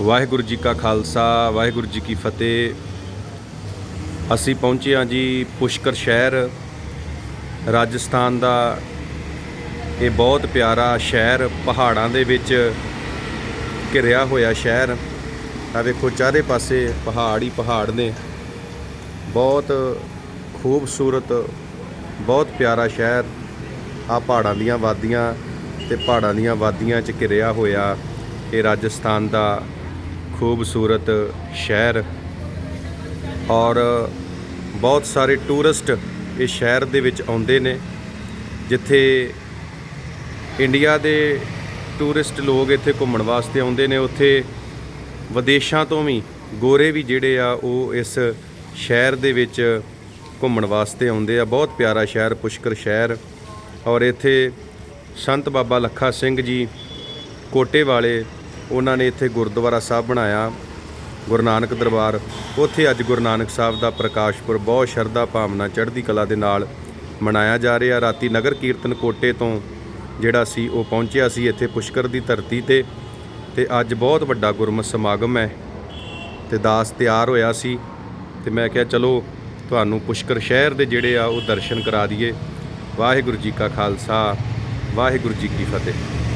ਵਾਹਿਗੁਰੂ ਜੀ ਕਾ ਖਾਲਸਾ, ਵਾਹਿਗੁਰੂ ਜੀ ਕੀ ਫਤਿਹ। ਅਸੀਂ ਪਹੁੰਚੇ ਹਾਂ ਜੀ ਪੁਸ਼ਕਰ ਸ਼ਹਿਰ। ਰਾਜਸਥਾਨ ਦਾ ਇਹ ਬਹੁਤ ਪਿਆਰਾ ਸ਼ਹਿਰ, ਪਹਾੜਾਂ ਦੇ ਵਿੱਚ ਘਿਰਿਆ ਹੋਇਆ ਸ਼ਹਿਰ। ਆ ਵੇਖੋ, ਚਾਰੇ ਪਾਸੇ ਪਹਾੜ ਹੀ ਪਹਾੜ ਨੇ। ਬਹੁਤ ਖੂਬਸੂਰਤ, ਬਹੁਤ ਪਿਆਰਾ ਸ਼ਹਿਰ। ਆ ਪਹਾੜਾਂ ਦੀਆਂ ਵਾਦੀਆਂ ਤੇ ਪਹਾੜਾਂ ਦੀਆਂ ਵਾਦੀਆਂ 'ਚ ਘਿਰਿਆ ਹੋਇਆ ਇਹ ਰਾਜਸਥਾਨ ਦਾ ਖੂਬਸੂਰਤ ਸ਼ਹਿਰ ਔਰ ਬਹੁਤ ਸਾਰੇ ਟੂਰਿਸਟ ਇਸ ਸ਼ਹਿਰ ਦੇ ਵਿੱਚ ਆਉਂਦੇ ਨੇ, ਜਿੱਥੇ ਇੰਡੀਆ ਦੇ ਟੂਰਿਸਟ ਲੋਕ ਇੱਥੇ ਘੁੰਮਣ ਵਾਸਤੇ ਆਉਂਦੇ ਨੇ। ਉੱਥੇ ਵਿਦੇਸ਼ਾਂ ਤੋਂ ਵੀ ਗੋਰੇ ਵੀ ਜਿਹੜੇ ਆ, ਉਹ ਇਸ ਸ਼ਹਿਰ ਦੇ ਵਿੱਚ ਘੁੰਮਣ ਵਾਸਤੇ ਆਉਂਦੇ ਆ। ਬਹੁਤ ਪਿਆਰਾ ਸ਼ਹਿਰ, ਪੁਸ਼ਕਰ ਸ਼ਹਿਰ ਔਰ ਇੱਥੇ ਸੰਤ ਬਾਬਾ ਲੱਖਾ ਸਿੰਘ ਜੀ ਕੋਟੇ ਵਾਲੇ ਉਹਨਾਂ ਨੇ ਇੱਥੇ ਗੁਰਦੁਆਰਾ ਸਾਹਿਬ ਬਣਾਇਆ, ਗੁਰੂ ਨਾਨਕ ਦਰਬਾਰ। ਉੱਥੇ ਅੱਜ ਗੁਰੂ ਨਾਨਕ ਸਾਹਿਬ ਦਾ ਪ੍ਰਕਾਸ਼ਪੁਰ ਬਹੁਤ ਸ਼ਰਧਾ ਭਾਵਨਾ ਚੜ੍ਹਦੀ ਕਲਾ ਦੇ ਨਾਲ ਮਨਾਇਆ ਜਾ ਰਿਹਾ। ਰਾਤੀ ਨਗਰ ਕੀਰਤਨ ਕੋਟੇ ਤੋਂ ਜਿਹੜਾ ਸੀ, ਉਹ ਪਹੁੰਚਿਆ ਸੀ ਇੱਥੇ ਪੁਸ਼ਕਰ ਦੀ ਧਰਤੀ ਤੇ ਤੇ ਅੱਜ ਬਹੁਤ ਵੱਡਾ ਗੁਰਮਤਿ ਸਮਾਗਮ ਹੈ ਤੇ ਦਾਸ ਤਿਆਰ ਹੋਇਆ ਸੀ ਤੇ ਮੈਂ ਕਿਹਾ, ਚਲੋ, ਤੁਹਾਨੂੰ ਪੁਸ਼ਕਰ ਸ਼ਹਿਰ ਦੇ ਜਿਹੜੇ ਆ, ਉਹ ਦਰਸ਼ਨ ਕਰਾ ਦਈਏ। ਵਾਹਿਗੁਰੂ ਜੀ ਕਾ ਖਾਲਸਾ, ਵਾਹਿਗੁਰੂ ਜੀ ਕੀ ਫਤਿਹ।